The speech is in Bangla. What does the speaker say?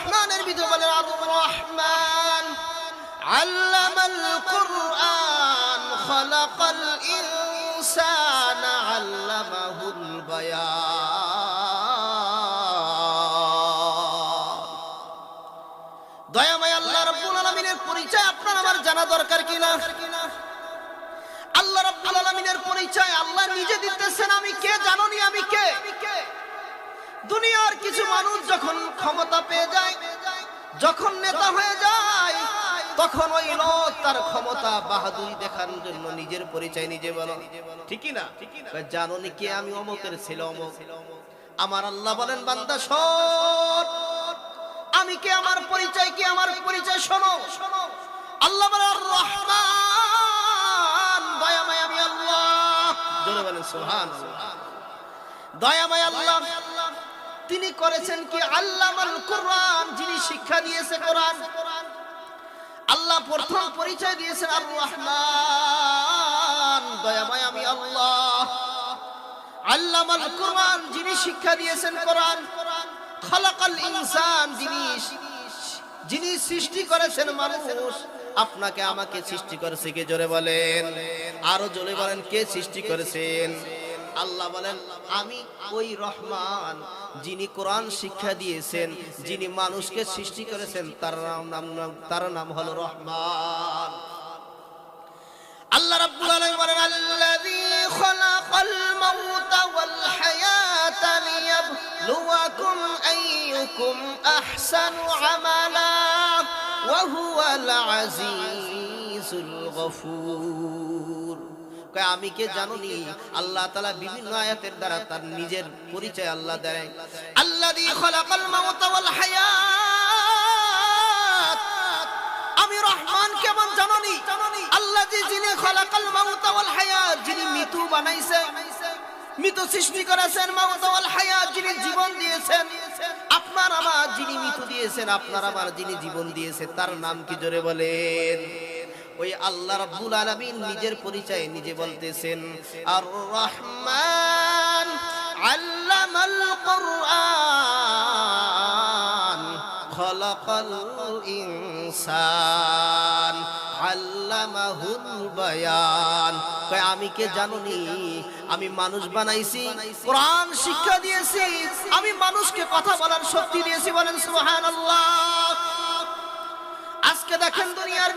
রহমানের ভিতরে বলে আর রহমান, আল্লামাল কুরআন, খালাকাল ইনসানা আল্লামাহুল বায়ান। দয়াময় আল্লাহ রাব্বুল আলামিনের পরিচয় আপনার আমার জানা দরকার কিনা? আল্লাহ রাব্বুল আলামিনের পরিচয় আল্লাহ নিজে দিতেছেন, আমি কে জানোনি আমি কে? দুনিয়ার কিছু মানুষ যখন ক্ষমতা পেয়ে যায়, যখন নেতা হয়ে যায়, তখন ওই লোক তার ক্ষমতা বাহাদুরি দেখানোর জন্য নিজের পরিচয় নিজে বলো। ঠিকই না? জানোনি কে আমি? অমকের ছিল অমক। আমার আল্লাহ বলেন, বান্দা, শোন। আমি কে আমার পরিচয় কি? আমার পরিচয় শোনো। শোনো আল্লাহ বলেন রহমান দয়াময় আমি আল্লাহ। জোরে বলেন সুবহান দয়াময় আল্লাহ। তিনি করেছেন কি? আল্লামাল কোরআন, যিনি শিক্ষা দিয়েছে কোরআন। আল্লাহ প্রথম পরিচয় দিয়েছেন আর রহমান দয়াময় আমি আল্লাহ। আল্লামাল কোরআন, যিনি শিক্ষা দিয়েছেন কোরআন। খালাকাল ইনসান, যিনি যিনি সৃষ্টি করেছেন মানুষ, আপনাকে আমাকে সৃষ্টি করেছে কে? জোরে বলেন। আরও জোরে বলেন, কে সৃষ্টি করেছেন? আল্লাহ বলেন, আমি ওই রহমান যিনি কোরআন শিক্ষা দিয়েছেন, যিনি মানুষকে সৃষ্টি করেছেন, তার নাম নাম তার নাম হলো রহমান। আল্লাহ রাব্বুল আলামিন বলেন, আল্লাযী খালাকাল মাউতা ওয়াল হায়াতা লিয়াবলুয়াকুম আইয়ুকুম আহসানু আমালা, ওয়া হুয়াল আজিজুল গফুর। আমি কে জানুনি? আল্লাহ তাআলা বিভিন্ন আয়াতের দ্বারা তার নিজের পরিচয় আল্লাহ দেয়। হায়াত। আমি রহমান, কেমন আল্লাহ যিনি খালাকাল মাউত হায়াত, যিনি মৃত্যু বানাইছে। মৃত্যু সৃষ্টি করেছেন মাউত ওয়াল হায়াত, যিনি জীবন দিয়েছেন। আপনার আমার যিনি মৃত্যু দিয়েছেন, আপনার আমার যিনি জীবন দিয়েছে, তার নাম কি জোরে বলেন? ওই আল্লাহ রাব্বুল আলামিন নিজের পরিচয় নিজে বলতেছেন আর রহমান আল্লামাল কোরআন, খলাকাল ইনসান, আল্লামাহুল বায়ান। কয়, আমি কে জানুনি? আমি মানুষ বানাইছি, কোরআন শিক্ষা দিয়েছি, আমি মানুষকে কথা বলার শক্তি দিয়েছি। বলেন, সুবহানাল্লাহ। আজকে দেখেন দুনিয়ার